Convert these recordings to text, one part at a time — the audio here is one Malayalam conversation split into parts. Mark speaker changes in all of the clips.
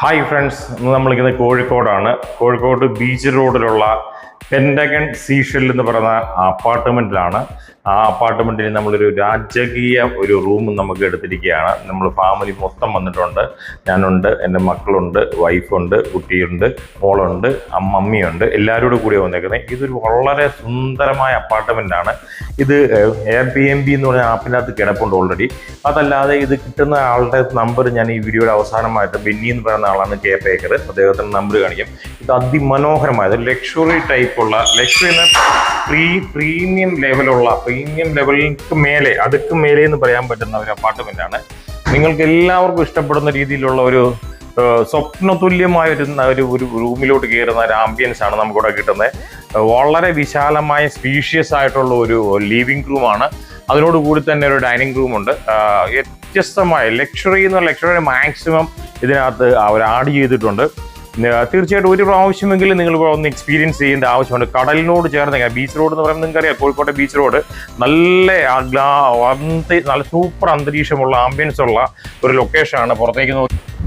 Speaker 1: ഹായ് ഫ്രണ്ട്സ് ഇന്ന് നമ്മളിങ്ങനെ കോഴിക്കോടാണ്. കോഴിക്കോട് ബീച്ച് റോഡിലുള്ള പെൻഡഗൺ സീഷെൽ എന്ന് പറയുന്ന അപ്പാർട്ട്മെന്റിലാണ് ആ അപ്പാർട്ട്മെന്റിൽ നമ്മളൊരു രാജകീയ ഒരു റൂം നമുക്ക് എടുത്തിരിക്കുകയാണ്. നമ്മൾ ഫാമിലി മൊത്തം വന്നിട്ടുണ്ട്. ഞാനുണ്ട് എന്റെ മക്കളുണ്ട് വൈഫുണ്ട് കുട്ടിയുണ്ട് മോളുണ്ട് അമ്മമ്മയുണ്ട് എല്ലാവരും കൂടെ വന്നേക്കുന്നത് ഇതൊരു വളരെ സുന്ദരമായ അപ്പാർട്ട്മെന്റാണ് ഇത് എയർ ബി എം ബി എന്ന് പറഞ്ഞ ആപ്പിനകത്ത് കിടപ്പുണ്ട് ഓൾറെഡി അതല്ലാതെ ഇത് കിട്ടുന്ന ആളുടെ നമ്പർ ഞാൻ ഈ വീഡിയോയുടെ അവസാനമായിട്ട് ബെന്നി എന്ന് പറയുന്ന ആളാണ് കെ പേക്കർ അദ്ദേഹത്തിന്റെ നമ്പർ കാണിക്കും. ഇത് അതിമനോഹരമായത് ലക്ഷറി ടൈപ്പുള്ള എന്ന പ്രീ പ്രീമിയം ലെവലുള്ള പ്രീമിയം ലെവലിൽക്ക് മേലെ അടുക്ക് മേലെ എന്ന് പറയാൻ പറ്റുന്ന ഒരു അപ്പാർട്ട്മെന്റ് ആണ്. നിങ്ങൾക്ക് എല്ലാവർക്കും ഇഷ്ടപ്പെടുന്ന രീതിയിലുള്ള ഒരു സ്വപ്ന സ്വപ്നതുല്യമായ ഒരു ഒരു റൂമിലോട്ട് കയറുന്ന ഒരു ആംബിയൻസ് ആണ് നമുക്കിവിടെ കിട്ടുന്നത്. വളരെ വിശാലമായ സ്പീഷ്യസ് ആയിട്ടുള്ള ഒരു ലിവിംഗ് റൂമാണ് അതിനോട് കൂടി തന്നെ ഒരു ഡൈനിങ് റൂമുണ്ട് വ്യത്യസ്തമായ ലക്ഷറി എന്ന ലക്ഷറി മാക്സിമം ഇതിനകത്ത് അവർ ആഡ് ചെയ്തിട്ടുണ്ട്. തീർച്ചയായിട്ടും ഒരു പ്രാവശ്യമെങ്കിലും നിങ്ങൾ ഒന്ന് എക്സ്പീരിയൻസ് ചെയ്യേണ്ട ആവശ്യമുണ്ട്. കടലിനോട് ചേർന്ന് ബീച്ച് റോഡ് എന്ന് പറയുമ്പോൾ നിങ്ങൾക്കറിയാം. കോഴിക്കോട്ടെ ബീച്ച് റോഡ് നല്ല നല്ല സൂപ്പർ അന്തരീക്ഷമുള്ള ആംബിയൻസ് ഉള്ള ഒരു ലൊക്കേഷനാണ് പുറത്തേക്ക്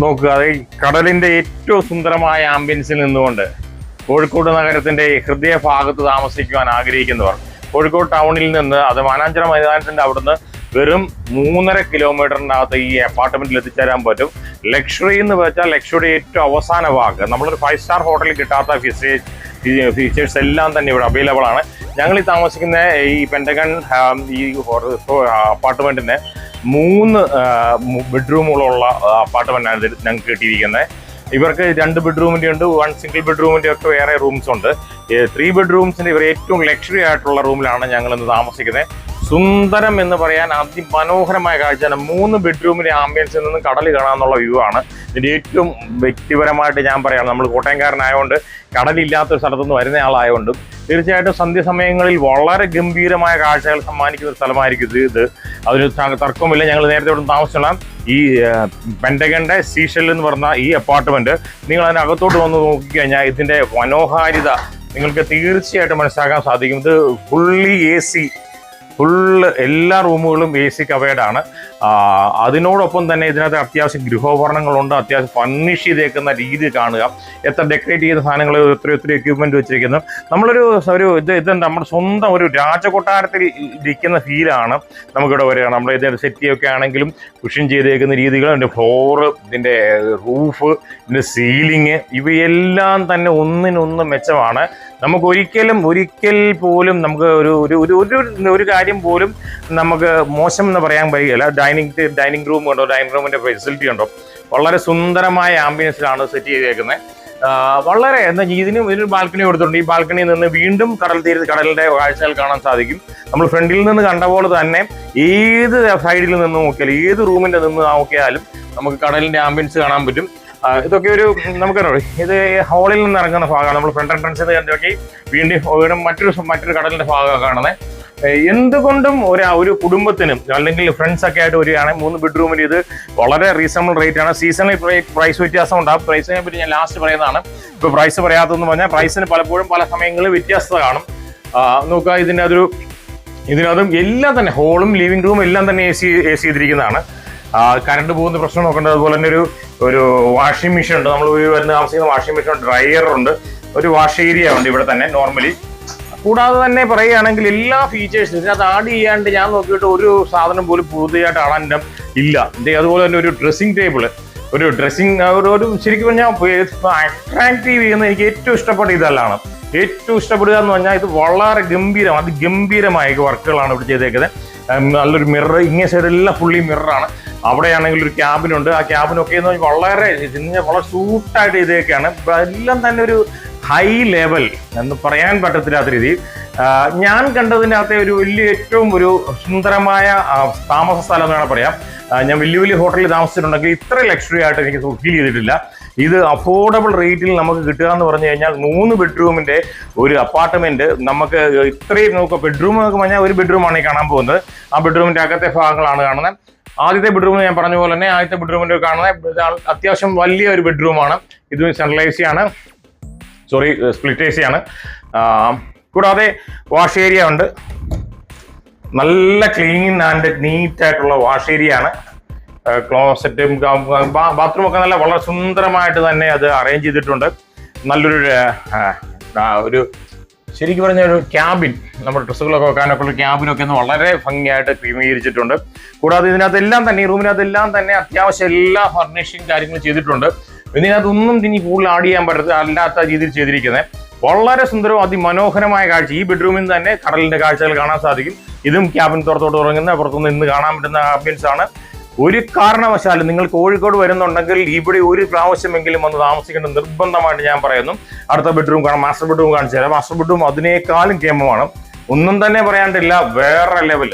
Speaker 1: നോക്കുക. അത് കടലിന്റെ ഏറ്റവും സുന്ദരമായ ആംബിയൻസിൽ നിന്നുകൊണ്ട് കോഴിക്കോട് നഗരത്തിന്റെ ഹൃദയ ഭാഗത്ത് താമസിക്കുവാൻ ആഗ്രഹിക്കുന്നവർ കോഴിക്കോട് ടൗണിൽ നിന്ന് അത് മാനാഞ്ചിറ മൈതാനത്തിന്റെ അവിടുന്ന് വെറും മൂന്നര കിലോമീറ്ററിനകത്ത് ഈ അപ്പാർട്ട്മെന്റിൽ എത്തിച്ചേരാൻ പറ്റും. ലക്ഷറി എന്ന് വെച്ചാൽ ലക്ഷറിയുടെ ഏറ്റവും അവസാന ഭാഗം. നമ്മളൊരു ഫൈവ് സ്റ്റാർ ഹോട്ടലിൽ കിട്ടാത്ത ഫീച്ചേഴ്സ് എല്ലാം തന്നെ ഇവിടെ അവൈലബിൾ ആണ്. ഞങ്ങൾ ഈ താമസിക്കുന്ന ഈ പെൻഡഗൺ ഈ അപ്പാർട്ട്മെന്റിന് മൂന്ന് ബെഡ്റൂമുകളുള്ള അപ്പാർട്ട്മെന്റാണ് ഞങ്ങൾക്ക് കിട്ടിയിരിക്കുന്നത്. ഇവർക്ക് രണ്ട് ബെഡ്റൂമിന്റെ ഉണ്ട് വൺ സിംഗിൾ ബെഡ്റൂമിന്റെ ഒക്കെ വേറെ റൂംസ് ഉണ്ട്. ത്രീ ബെഡ്റൂംസിന്റെ ഇവർ ഏറ്റവും ലക്ഷറി ആയിട്ടുള്ള റൂമിലാണ് ഞങ്ങൾ ഇന്ന് താമസിക്കുന്നത്. സുന്ദരം എന്ന് പറയാൻ അതിമനോഹരമായ കാഴ്ചയാണ്. മൂന്ന് ബെഡ്റൂമിലെ ആംബിയൻസിൽ നിന്ന് കടൽ കാണാമെന്നുള്ള വ്യൂ ആണ്. ഇതിന്റെ ഏറ്റവും വ്യക്തിപരമായിട്ട് ഞാൻ പറയാം നമ്മൾ കോട്ടയംകാരനായതുകൊണ്ട് കടലില്ലാത്ത സ്ഥലത്തുനിന്ന് വരുന്ന ആളായതുകൊണ്ടും തീർച്ചയായിട്ടും സന്ധ്യസമയങ്ങളിൽ വളരെ ഗംഭീരമായ കാഴ്ചകൾ സമ്മാനിക്കുന്ന ഒരു സ്ഥലമായിരിക്കും ഇത്. ഇത് അതിന് തർക്കമില്ല ഞങ്ങൾ നേരത്തെ ഇവിടെ താമസിച്ചുള്ള ഈ പെൻഡഗന്റെ സീഷൽ എന്ന് പറഞ്ഞ ഈ അപ്പാർട്ട്മെന്റ് നിങ്ങൾ അതിനകത്തോട്ട് വന്ന് നോക്കിക്കഴിഞ്ഞാൽ ഇതിന്റെ മനോഹാരിത നിങ്ങൾക്ക് തീർച്ചയായിട്ടും മനസ്സിലാക്കാൻ സാധിക്കും. ഇത് ഫുള്ളി എ സി ഫുള്ള് എല്ലാ റൂമുകളും എ സി ആണ്. അതിനോടൊപ്പം തന്നെ ഇതിനകത്ത് അത്യാവശ്യം ഗൃഹോപകരണങ്ങളുണ്ട്. അത്യാവശ്യം ഫർണിഷ് ചെയ്തേക്കുന്ന രീതി കാണുക. എത്ര ഡെക്കറേറ്റ് ചെയ്ത സാധനങ്ങൾ ഒത്തിരി ഒത്തിരി എക്യുപ്മെന്റ് വെച്ചിരിക്കുന്നു. നമ്മളൊരു ഒരു ഇത് ഇത് നമ്മുടെ സ്വന്തം ഒരു രാജകൊട്ടാരത്തിൽ ഇരിക്കുന്ന ഫീലാണ് നമുക്കിവിടെ വരിക. നമ്മൾ ഇത് സെറ്റിയൊക്കെ ആണെങ്കിലും കുഷൻ ചെയ്തേക്കുന്ന രീതികൾ ഇതിന്റെ ഫ്ലോറ് ഇതിന്റെ റൂഫ് ഇതിന്റെ സീലിങ് ഇവയെല്ലാം തന്നെ ഒന്നിനൊന്ന് മെച്ചമാണ്. നമുക്ക് ഒരിക്കലും ഒരിക്കൽ പോലും നമുക്ക് ഒരു ഒരു ഒരു ഒരു ഒരു കാര്യം പോലും നമുക്ക് മോശം എന്ന് പറയാൻ കഴിയില്ല ഡൈനിങ് ഡൈനിങ് റൂം ഉണ്ടോ ഡൈനിങ് റൂമിന്റെ ഫെസിലിറ്റി ഉണ്ടോ? വളരെ സുന്ദരമായ ആംബിയൻസിലാണ് സെറ്റ് ചെയ്തേക്കുന്നത് വളരെ എന്താ ഇതിനും ഒരു ബാൽക്കണി കൊടുത്തിട്ടുണ്ട്. ഈ ബാൽക്കണിയിൽ നിന്ന് വീണ്ടും കടൽ തീരത്ത് കടലിന്റെ കാഴ്ചകൾ കാണാൻ സാധിക്കും. നമ്മൾ ഫ്രണ്ടിൽ നിന്ന് കണ്ട പോലെ തന്നെ ഏത് സൈഡിൽ നിന്ന് നോക്കിയാലും ഏത് റൂമിന്റെ നിന്ന് നോക്കിയാലും നമുക്ക് കടലിന്റെ ആംബിയൻസ് കാണാൻ പറ്റും. ഇതൊക്കെ ഒരു നമുക്കറിയാം. ഇത് ഹോളിൽ നിന്ന് ഇറങ്ങുന്ന ഭാഗമാണ്. നമ്മൾ ഫ്രണ്ട് എൻട്രൻസ് നോക്കി. വീണ്ടും വീണ്ടും മറ്റൊരു മറ്റൊരു കടലിന്റെ ഭാഗമാണ് കാണുന്നത്. എന്തുകൊണ്ടും ഒരു ഒരു കുടുംബത്തിനും അല്ലെങ്കിൽ ഫ്രണ്ട്സ് ഒക്കെ ആയിട്ട് വരികയാണെങ്കിൽ മൂന്ന് ബെഡ്റൂമിൽ ഇത് വളരെ റീസണബിൾ റേറ്റ് ആണ്. സീസണൽ പ്രൈസ് വ്യത്യാസം ഉണ്ടാകും പ്രൈസിനെ പറ്റി ഞാൻ ലാസ്റ്റ് പറയുന്നതാണ്. ഇപ്പൊ പ്രൈസ് പറയാത്തതെന്ന് പറഞ്ഞാൽ പ്രൈസിന് പലപ്പോഴും പല സമയങ്ങളിൽ വ്യത്യാസത കാണും. നോക്കുക ഇതിന്റെ അതൊരു ഇതിനകത്തും എല്ലാം തന്നെ ഹോളും ലിവിംഗ് റൂമും എല്ലാം തന്നെ എ സി എ സി ചെയ്തിരിക്കുന്നതാണ്. കറണ്ട് പോകുന്ന പ്രശ്നം നോക്കേണ്ടത് അതുപോലെ തന്നെ ഒരു ഒരു വാഷിംഗ് മെഷീൻ ഉണ്ട്. നമ്മൾ വരുന്ന താമസിക്കുന്ന വാഷിംഗ് മെഷീൻ ഡ്രയർ ഉണ്ട്. ഒരു വാഷ് ഏരിയ ഉണ്ട് ഇവിടെ തന്നെ നോർമലി കൂടാതെ തന്നെ പറയുകയാണെങ്കിൽ എല്ലാ ഫീച്ചേഴ്സും ഇതിനകത്ത് ആഡ് ചെയ്യാണ്ട് ഞാൻ നോക്കിയിട്ട് ഒരു സാധനം പോലും പുതുതായിട്ട് ആടാൻ എന്റെ ഇല്ല. അതുപോലെ തന്നെ ഒരു ഡ്രസ്സിംഗ് ടേബിൾ ഒരു ഡ്രസ്സിങ് ഒരു ഒരു ശരിക്കും പറഞ്ഞാൽ അട്രാക്റ്റീവ് ചെയ്യുന്ന എനിക്ക് ഏറ്റവും ഇഷ്ടപ്പെട്ട ഇതെല്ലാം ഏറ്റവും ഇഷ്ടപ്പെടുക എന്ന് പറഞ്ഞാൽ ഇത് വളരെ ഗംഭീരം അതിഗംഭീരമായ വർക്കുകളാണ് ഇവിടെ ചെയ്തേക്കുന്നത്. നല്ലൊരു മിറർ ഇങ്ങേ സൈഡെല്ലാം ഫുള്ളി മിററാണ് അവിടെയാണെങ്കിൽ ഒരു ക്യാബിനുണ്ട് ആ ക്യാബിനൊക്കെ എന്ന് പറഞ്ഞാൽ വളരെ വളരെ സൂട്ടായിട്ട് ചെയ്തേക്കാണ്. എല്ലാം തന്നെ ഒരു ഹൈ ലെവൽ എന്ന് പറയാൻ പറ്റത്തില്ലാത്ത രീതിയിൽ. ഞാൻ കണ്ടതിനകത്തെ ഒരു വലിയ ഏറ്റവും ഒരു സുന്ദരമായ താമസ സ്ഥലം എന്ന് വേണമെങ്കിൽ പറയാം. ഞാൻ വലിയ വലിയ ഹോട്ടലിൽ താമസിച്ചിട്ടുണ്ടെങ്കിൽ ഇത്ര ലക്ഷറി ആയിട്ട് എനിക്ക് ഫീൽ ചെയ്തിട്ടില്ല. ഇത് അഫോർഡബിൾ റേറ്റിൽ നമുക്ക് കിട്ടുക എന്ന് പറഞ്ഞു കഴിഞ്ഞാൽ മൂന്ന് ബെഡ്റൂമിന്റെ ഒരു അപ്പാർട്ട്മെന്റ് നമുക്ക് ഇത്രയും നമുക്ക് ബെഡ്റൂം എന്നൊക്കെ പറഞ്ഞാൽ ഒരു ബെഡ്റൂമാണ് ഈ കാണാൻ പോകുന്നത്. ആ ബെഡ്റൂമിന്റെ അകത്തെ ഭാഗങ്ങളാണ് കാണുന്നത്. ആദ്യത്തെ ബെഡ്റൂം ഞാൻ പറഞ്ഞ പോലെ തന്നെ ആദ്യത്തെ ബെഡ്റൂമിന്റെ കാണുന്നത് ഇത് അത്യാവശ്യം വലിയ ഒരു ബെഡ്റൂമാണ് ഇത് സെൻട്രലൈസി ആണ്. സോറി സ്പ്ലിറ്റ് എ സി ആണ് കൂടാതെ വാഷ് ഏരിയ ഉണ്ട്. നല്ല ക്ലീൻ ആൻഡ് നീറ്റ് ആയിട്ടുള്ള വാഷ് ഏരിയ ആണ്. ക്ലോസറ്റും ബാത്റൂം ഒക്കെ നല്ല വളരെ സുന്ദരമായിട്ട് തന്നെ അത് അറേഞ്ച് ചെയ്തിട്ടുണ്ട്. നല്ലൊരു ഒരു ശരിക്കും പറഞ്ഞ ഒരു ക്യാബിൻ. നമ്മുടെ ഡ്രസ്സുകളൊക്കെ വെക്കാനൊക്കെ ഉള്ള ക്യാബിനൊക്കെ ഒന്ന് വളരെ ഭംഗിയായിട്ട് ക്രമീകരിച്ചിട്ടുണ്ട്. കൂടാതെ ഇതിനകത്തെല്ലാം തന്നെ ഈ റൂമിനകത്തെല്ലാം തന്നെ അത്യാവശ്യം എല്ലാ ഫർണിഷിങ് കാര്യങ്ങളും ചെയ്തിട്ടുണ്ട്. ഇതിനകത്തൊന്നും ഇനി കൂടുതൽ ആഡ് ചെയ്യാൻ പറ്റത്തില്ല അല്ലാത്ത രീതിയിൽ ചെയ്തിരിക്കുന്നത്. വളരെ സുന്ദരവും അതിമനോഹരമായ കാഴ്ച. ഈ ബെഡ്റൂമിൽ നിന്ന് തന്നെ കടലിന്റെ കാഴ്ചകൾ കാണാൻ സാധിക്കും. ഇതും ക്യാബിൻ തുറത്തോട്ട് തുടങ്ങുന്ന പുറത്തുനിന്ന് ഇന്ന് കാണാൻ പറ്റുന്ന ആംബിയൻസ് ആണ്. ഒരു കാരണവശാലും നിങ്ങൾ കോഴിക്കോട് വരുന്നുണ്ടെങ്കിൽ ഇവിടെ ഒരു പ്രാവശ്യമെങ്കിലും വന്ന് താമസിക്കേണ്ട നിർബന്ധമായിട്ട് ഞാൻ പറയുന്നു. അടുത്ത ബെഡ്റൂം കാണാം. മാസ്റ്റർ ബെഡ്റൂം കാണിച്ചു തരാം. മാസ്റ്റർ ബെഡ്റൂം അതിനേക്കാളും കേമമാണ് ഒന്നും തന്നെ പറയാണ്ടില്ല വേറെ ലെവൽ.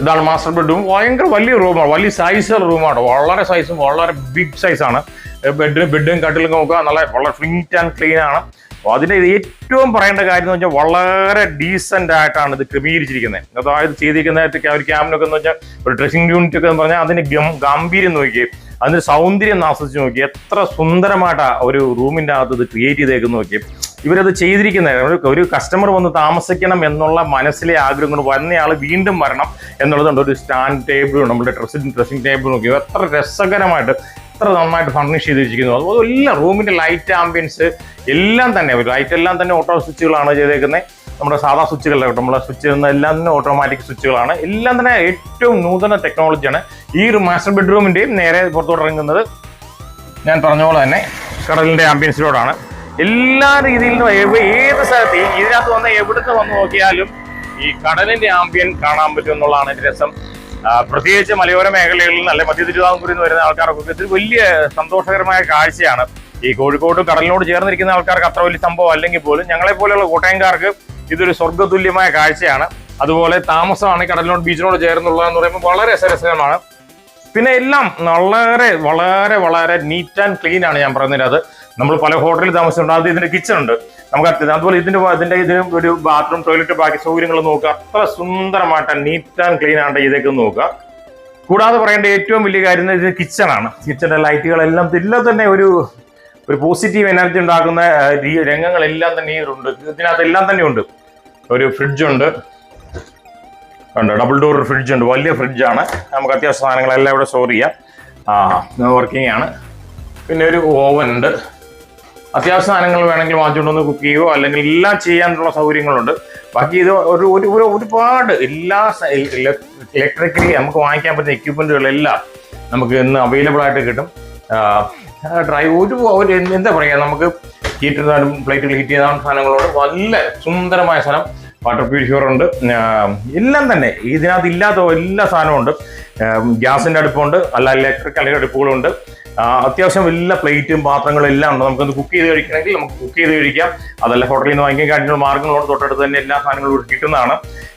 Speaker 1: ഇതാണ് മാസ്റ്റർ ബെഡ്റൂം. ഭയങ്കര വലിയ റൂമാണ്. വലിയ സൈസുള്ള റൂമാണ്. വളരെ സൈസും വളരെ ബിഗ് സൈസാണ് ബെഡ് ബെഡും കട്ടിലും നോക്കുക. നല്ല വളരെ ഫ്ലിന്റ് ആൻഡ് ക്ലീൻ ആണ്. അപ്പോൾ അതിന്റെ ഏറ്റവും പറയേണ്ട കാര്യം എന്ന് വെച്ചാൽ വളരെ ഡീസെന്റ് ആയിട്ടാണ് ഇത് ക്രമീകരിച്ചിരിക്കുന്നത്. അതായത് ചെയ്തിരിക്കുന്ന ഒരു ക്യാബിനൊക്കെ എന്ന് വെച്ചാൽ ഒരു ഡ്രസ്സിംഗ് യൂണിറ്റ് ഒക്കെ എന്ന് പറഞ്ഞാൽ അതിന് ഗാംഭീര്യം നോക്കി അതിന് സൗന്ദര്യം ആസ്വദിച്ച് നോക്കി എത്ര സുന്ദരമായിട്ടാ ഒരു റൂമിന്റെ അകത്ത് ഇത് ക്രിയേറ്റ് ചെയ്തേക്കുന്ന നോക്കി ഇവരത് ചെയ്തിരിക്കുന്നത് ഒരു- കസ്റ്റമർ വന്ന് താമസിക്കണം എന്നുള്ള മനസ്സിലെ ആഗ്രഹം കൊണ്ട് വരുന്നയാൾ വീണ്ടും വരണം എന്നുള്ളതുണ്ട്. ഒരു സ്റ്റാൻഡ് ടേബിളും നമ്മുടെ ഡ്രസ്സിംഗ് ഡ്രസ്സിംഗ് ടേബിൾ നോക്കി എത്ര രസകരമായിട്ട് എത്ര നന്നായിട്ട് ഫർണിഷ് ചെയ്ത് വെച്ചിരിക്കുന്നു അതുപോലെ എല്ലാം റൂമിന്റെ ലൈറ്റ് ആംബിയൻസ് എല്ലാം തന്നെ ലൈറ്റ് എല്ലാം തന്നെ ഓട്ടോ സ്വിച്ചുകളാണ് ചെയ്തേക്കുന്നത് നമ്മുടെ സാധാ സ്വിച്ചുകളുടെ നമ്മുടെ സ്വിച്ച് എല്ലാം തന്നെ ഓട്ടോമാറ്റിക് സ്വിച്ചുകളാണ് എല്ലാം തന്നെ ഏറ്റവും നൂതന ടെക്നോളജിയാണ് ഈ ഒരു മാസ്റ്റർ ബെഡ്റൂമിന്റെയും നേരെ പുറത്തോട്ട് ഇറങ്ങുന്നത് ഞാൻ പറഞ്ഞ പോലെ തന്നെ കടലിന്റെ ആംബിയൻസിലോടാണ് എല്ലാ രീതിയിലും ഏത് സ്ഥലത്ത് ഇതിനകത്ത് വന്ന് എവിടുന്ന് വന്ന് നോക്കിയാലും ഈ കടലിന്റെ ആംബിയൻ കാണാൻ പറ്റും എന്നുള്ളതാണ് രസം. പ്രത്യേകിച്ച് മലയോര മേഖലകളിൽ നല്ല മധ്യ തിരുവിതാംകൂരിൽ നിന്ന് വരുന്ന ആൾക്കാർക്കൊക്കെ ഇത് വലിയ സന്തോഷകരമായ കാഴ്ചയാണ്. ഈ കോഴിക്കോട് കടലിനോട് ചേർന്നിരിക്കുന്ന ആൾക്കാർക്ക് അത്ര വലിയ സംഭവം അല്ലെങ്കിൽ പോലും ഞങ്ങളെ പോലെയുള്ള കോട്ടയംകാർക്ക് ഇതൊരു സ്വർഗതുല്യമായ കാഴ്ചയാണ്. അതുപോലെ താമസമാണ് കടലിനോട് ബീച്ചിനോട് ചേർന്നുള്ളതെന്ന് പറയുമ്പോൾ വളരെ രസകരമാണ്. പിന്നെ എല്ലാം വളരെ വളരെ വളരെ നീറ്റ് ആൻഡ് ക്ലീൻ ആണ് ഞാൻ പറഞ്ഞത് നമ്മൾ പല ഹോട്ടലിൽ താമസിച്ചിട്ടുണ്ട്. അത് ഇതിന്റെ കിച്ചൺ ഉണ്ട്. നമുക്ക് അടുത്തത്. അതുപോലെ ഇതിന്റെ ഇതിന്റെ ഇതിന് ഒരു ബാത്റൂം ടോയ്ലറ്റ് ബാക്കി സൗകര്യങ്ങൾ നോക്കുക. അത്ര സുന്ദരമായിട്ട് നീറ്റ് ആൻഡ് ക്ലീൻ ആണ് ഇതൊക്കെ നോക്കുക. കൂടാതെ പറയേണ്ട ഏറ്റവും വലിയ കാര്യം ഇത് കിച്ചൺ ആണ്. കിച്ചണിന്റെ ലൈറ്റുകളെല്ലാം എല്ലാം തന്നെ ഒരു ഒരു പോസിറ്റീവ് എനർജി ഉണ്ടാക്കുന്ന രംഗങ്ങളെല്ലാം തന്നെ ഉണ്ട് ഇതിനകത്ത് എല്ലാം തന്നെ ഉണ്ട്. ഒരു ഫ്രിഡ്ജ് ഉണ്ട്. ഉണ്ട് ഡബിൾ ഡോർ ഫ്രിഡ്ജ് ഉണ്ട്. വലിയ ഫ്രിഡ്ജാണ് നമുക്ക് അത്യാവശ്യ സാധനങ്ങളെല്ലാം ഇവിടെ സ്റ്റോർ ചെയ്യാം. ആ വർക്കിംഗ് ആണ്. പിന്നെ ഒരു ഓവൻ ഉണ്ട്. അത്യാവശ്യ സാധനങ്ങൾ വേണമെങ്കിൽ വാങ്ങിച്ചുകൊണ്ടൊന്ന് കുക്ക് ചെയ്യുകയോ അല്ലെങ്കിൽ എല്ലാം ചെയ്യാനുള്ള സൗകര്യങ്ങളുണ്ട്. ബാക്കി ഇത് ഒരു ഒരു ഒരു ഒരുപാട് എല്ലാ ഇലക്ട്രിക്കലി നമുക്ക് വാങ്ങിക്കാൻ പറ്റുന്ന എക്യുപ്മെന്റുകളെല്ലാം നമുക്ക് ഇന്ന് അവൈലബിൾ ആയിട്ട് കിട്ടും. ഡ്രൈ ഒരു ഒരു എന്താ പറയുക നമുക്ക് ഹീറ്റ് ചെയ്താലും പ്ലേറ്റുകൾ ഹീറ്റ് ചെയ്താലും സാധനങ്ങളോട് നല്ല സുന്ദരമായ സ്ഥലം വാട്ടർ പ്യൂരിഫയർ ഉണ്ട്. എല്ലാം തന്നെ. ഇതിനകത്ത് ഇല്ലാത്ത എല്ലാ സാധനവും ഉണ്ട്. ഗ്യാസിന്റെ അടുപ്പുണ്ട്. അല്ല ഇലക്ട്രിക് അല്ലെങ്കിൽ അടുപ്പുകളുണ്ട് അത്യാവശ്യം എല്ലാ പ്ലേറ്റും പാത്രങ്ങളും എല്ലാം ഉണ്ട്. നമുക്കൊന്ന് കുക്ക് ചെയ്ത് കഴിക്കണമെങ്കിൽ നമുക്ക് കുക്ക് ചെയ്ത് കഴിക്കാം. അതല്ല ഹോട്ടലിൽ നിന്ന് വാങ്ങിക്കാൻ കാര്യങ്ങൾ മാർഗങ്ങളോട് തൊട്ടടുത്ത് തന്നെ എല്ലാ സാധനങ്ങളും കിട്ടുന്നതാണ്.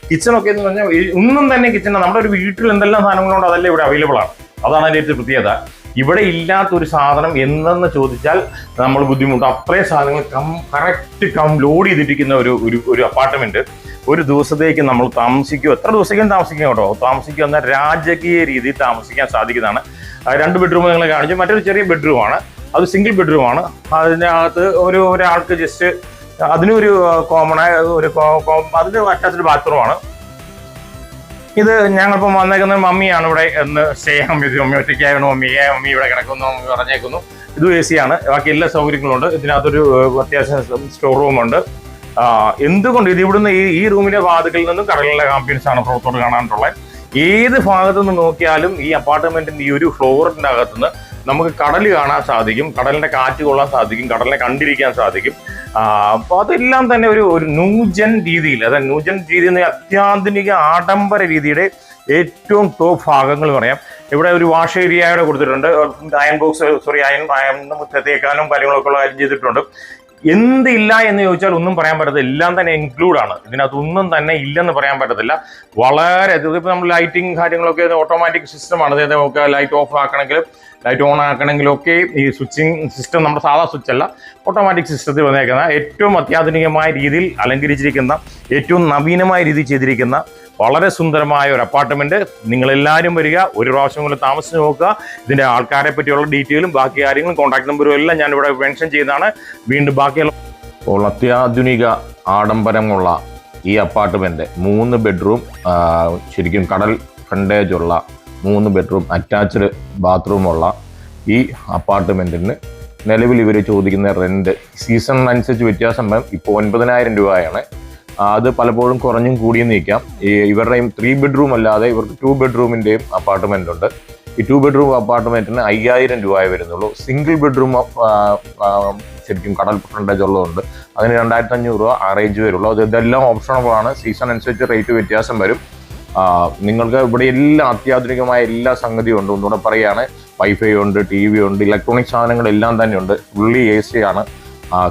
Speaker 1: കിച്ചണൊക്കെ എന്ന് പറഞ്ഞാൽ ഒന്നും തന്നെ കിച്ചൺ നമ്മുടെ ഒരു വീട്ടിൽ എന്തെല്ലാം സാധനങ്ങളുണ്ടോ അതെല്ലാം ഇവിടെ അവൈലബിൾ ആണ്. അതാണ് അതിന്റെ ഒരു പ്രത്യേകത. ഇവിടെ ഇല്ലാത്തൊരു സാധനം എന്തെന്ന് ചോദിച്ചാൽ നമ്മൾ ബുദ്ധിമുട്ട്. അത്രയും സാധനങ്ങൾ കം കറക്റ്റ് കം ലോഡ് ചെയ്തിരിക്കുന്ന ഒരു ഒരു ഒരു അപ്പാർട്ട്മെന്റ് ഒരു ദിവസത്തേക്ക് നമ്മൾ താമസിക്കുക എത്ര ദിവസത്തേക്കും താമസിക്കാം കേട്ടോ? താമസിക്കുക എന്നാൽ രാജകീയ രീതിയിൽ താമസിക്കാൻ സാധിക്കുന്നതാണ്. രണ്ട് ബെഡ്റൂം നിങ്ങൾ കാണിച്ചു. മറ്റൊരു ചെറിയ ബെഡ്റൂമാണ് അത് സിംഗിൾ ബെഡ്റൂമാണ് അതിനകത്ത് ഒരു ഒരാൾക്ക് ജസ്റ്റ് അതിനൊരു കോമൺ ഒരു അതിന്റെ അറ്റാച്ച്ഡ് ബാത്റൂമാണ് ഇത് ഞങ്ങളിപ്പം വന്നേക്കുന്ന മമ്മിയാണ് ഇവിടെ എന്ന് സ്റ്റേ ചെയ്യാൻ പറ്റും മമ്മി ഒറ്റയ്ക്കായിരുന്നു. മമ്മി ഏ, മമ്മി ഇവിടെ കിടക്കുന്നു മമ്മി പറഞ്ഞേക്കുന്നു. ഇത് എ സി ആണ്. ബാക്കി എല്ലാ സൗകര്യങ്ങളും ഉണ്ട് ഇതിനകത്തൊരു അത്യാവശ്യം സ്റ്റോർ റൂം ഉണ്ട്. ആ, എന്തുകൊണ്ട് ഇത് ഇവിടുന്ന് ഈ ഈ റൂമിന്റെ വാതുക്കളിൽ നിന്നും കടലിലെ ആംബിയൻസ് ആണ് പുറത്തോട്ട് കാണാനുള്ളത്? ഏത് ഭാഗത്തു നിന്ന് നോക്കിയാലും ഈ അപ്പാർട്ട്മെന്റിന്റെ ഈ ഒരു ഫ്ലോറിന്റെ അകത്തുനിന്ന് നമുക്ക് കടൽ കാണാൻ സാധിക്കും. കടലിന്റെ കാറ്റ് കൊള്ളാൻ സാധിക്കും. കടലിനെ കണ്ടിരിക്കാൻ സാധിക്കും. അപ്പോൾ അതെല്ലാം തന്നെ ഒരു ഒരു ന്യൂജൻ രീതിയിൽ അതായത് ന്യൂജൻ രീതി എന്ന് അത്യാധുനിക ആഡംബര രീതിയുടെ ഏറ്റവും ടോപ്പ് ഭാഗങ്ങൾ പറയാം. ഇവിടെ ഒരു വാഷ് ഏരിയയുടെ കൊടുത്തിട്ടുണ്ട്. Iron box sorry iron iron തേക്കാനും കാര്യങ്ങളൊക്കെ ഉള്ള കാര്യം ചെയ്തിട്ടുണ്ട്. എന്തില്ല എന്ന് ചോദിച്ചാൽ ഒന്നും പറയാൻ പറ്റത്തില്ല. എല്ലാം തന്നെ ഇൻക്ലൂഡ് ആണ്. ഇതിനകത്തൊന്നും തന്നെ ഇല്ലെന്ന് പറയാൻ പറ്റത്തില്ല. വളരെ ഇതിപ്പോൾ നമ്മൾ ലൈറ്റിംഗ് കാര്യങ്ങളൊക്കെ ഓട്ടോമാറ്റിക് സിസ്റ്റമാണ് അതായത് നമുക്ക് ലൈറ്റ് ഓഫ് ആക്കണമെങ്കിലും ലൈറ്റ് ഓൺ ആക്കണമെങ്കിലും ഒക്കെ ഈ സ്വിച്ചിങ് സിസ്റ്റം നമ്മുടെ സാധാ സ്വിച്ച് അല്ല ഓട്ടോമാറ്റിക് സിസ്റ്റത്തിൽ വന്നേക്കുന്ന ഏറ്റവും അത്യാധുനികമായ രീതിയിൽ അലങ്കരിച്ചിരിക്കുന്ന ഏറ്റവും നവീനമായ രീതിയിൽ ചെയ്തിരിക്കുന്ന വളരെ സുന്ദരമായ ഒരു അപ്പാർട്ട്മെന്റ് നിങ്ങളെല്ലാവരും വരിക ഒരു പ്രാവശ്യം കൂടി താമസിച്ച് നോക്കുക. ഇതിന്റെ ആൾക്കാരെ പറ്റിയുള്ള ഡീറ്റെയിലും ബാക്കി കാര്യങ്ങളും കോൺടാക്ട് നമ്പറും എല്ലാം ഞാൻ ഇവിടെ മെൻഷൻ ചെയ്തതാണ്. വീണ്ടും ബാക്കിയുള്ള അപ്പോൾ അത്യാധുനിക ആഡംബരമുള്ള ഈ അപ്പാർട്ട്മെന്റ് മൂന്ന് ബെഡ്റൂം ശരിക്കും കടൽ ഫ്രണ്ടേജ് ഉള്ള മൂന്ന് ബെഡ്റൂം അറ്റാച്ച്ഡ് ബാത്റൂമുള്ള ഈ അപ്പാർട്ട്മെന്റിന് നിലവിൽ ഇവർ ചോദിക്കുന്ന റെന്റ് സീസണിനനുസരിച്ച് വ്യത്യാസം വരും. ഇപ്പോൾ ഒൻപതിനായിരം രൂപയാണ്. അത് പലപ്പോഴും കുറഞ്ഞും കൂടിയും നിൽക്കാം. ഈ ഇവരുടെയും ത്രീ ബെഡ്റൂം അല്ലാതെ ഇവർക്ക് ടു ബെഡ്റൂമിന്റെയും അപ്പാർട്ട്മെന്റ് ഉണ്ട്. ഈ ടു ബെഡ്റൂം അപ്പാർട്ട്മെന്റിന് അയ്യായിരം രൂപയെ വരുന്നുള്ളൂ. സിംഗിൾ ബെഡ്റൂം ശരിക്കും കടൽ ഫ്രണ്ടേജ് ഉള്ളതുണ്ട് അതിന് രണ്ടായിരത്തി അഞ്ഞൂറ് രൂപ ആ റേഞ്ച് വരുള്ളൂ. അത് ഇതെല്ലാം ഓപ്ഷണബിൾ ആണ്. സീസൺ അനുസരിച്ച് റേറ്റ് വ്യത്യാസം വരും. നിങ്ങൾക്ക് ഇവിടെ എല്ലാ അത്യാധുനികമായ എല്ലാ സംഗതിയും ഉണ്ട്. ഒന്നുകൂടെ പറയുകയാണ് വൈഫൈ ഉണ്ട് ടി വി ഉണ്ട് ഇലക്ട്രോണിക് സാധനങ്ങളെല്ലാം തന്നെ ഉണ്ട്. ഫുള്ളി എ സി ആണ്.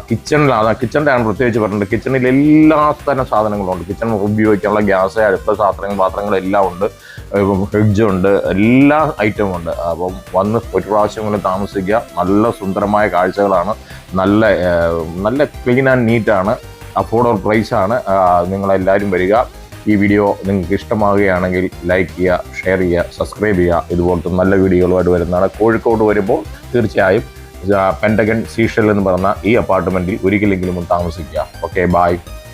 Speaker 1: കിച്ചണിലാണ് കിച്ചണിലാണ് പ്രത്യേകിച്ച് പറഞ്ഞിട്ടുണ്ട് കിച്ചണിൽ എല്ലാ തരം സാധനങ്ങളും ഉണ്ട്. കിച്ചൺ ഉപയോഗിക്കാനുള്ള ഗ്യാസ് അടുത്ത സാധനങ്ങൾ പാത്രങ്ങളെല്ലാം ഉണ്ട്. ഫ്രിഡ്ജ് ഉണ്ട്. എല്ലാ ഐറ്റവും ഉണ്ട്. അപ്പം വന്ന് ഒരു പ്രാവശ്യം കൊണ്ട് താമസിക്കുക. നല്ല സുന്ദരമായ കാഴ്ചകളാണ്. നല്ല നല്ല ക്ലീൻ ആൻഡ് നീറ്റാണ് അഫോർഡബിൾ പ്രൈസാണ് നിങ്ങളെല്ലാവരും വരിക. ഈ വീഡിയോ നിങ്ങൾക്ക് ഇഷ്ടമാവുകയാണെങ്കിൽ ലൈക്ക് ചെയ്യുക ഷെയർ ചെയ്യുക സബ്സ്ക്രൈബ് ചെയ്യുക. ഇതുപോലത്തെ നല്ല വീഡിയോകളുമായിട്ട് വരുന്നതാണ് കോഴിക്കോട് വരുമ്പോൾ തീർച്ചയായും പെൻഡഗൺ സീഷൽ എന്ന് പറഞ്ഞ ഈ അപ്പാർട്ട്മെന്റിൽ ഒരിക്കലെങ്കിലും താമസിക്കുക. Okay bye